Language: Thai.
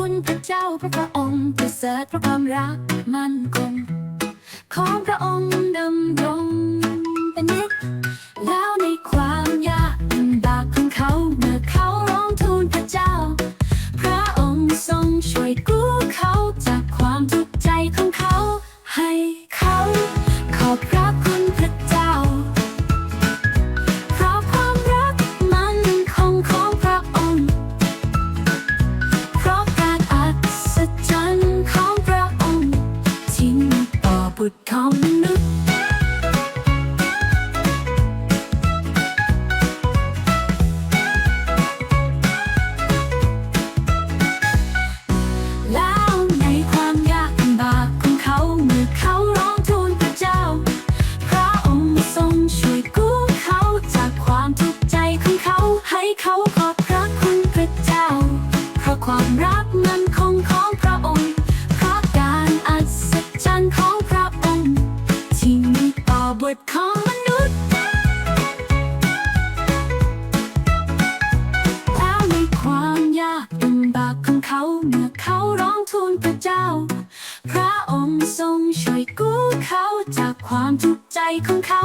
คุณพระเจ้าพระพระองค์ประเสริฐเพราะความรักมั่นคงของพระองค์ ตของมนุษย์แล้วในความยากลำบากของเขาเมื่อเขาร้องทูลพระเจ้า พระองค์ทรงช่วยกู้เขาจากความทุกข์ใจของเขาให้เขาขอบพระคุณพระเจ้า เพราะความรัก เขาเมื่อเขาร้องทูลพระเจ้า พระองค์ทรงช่วยกู้เขาจากความทุกข์ใจของเขา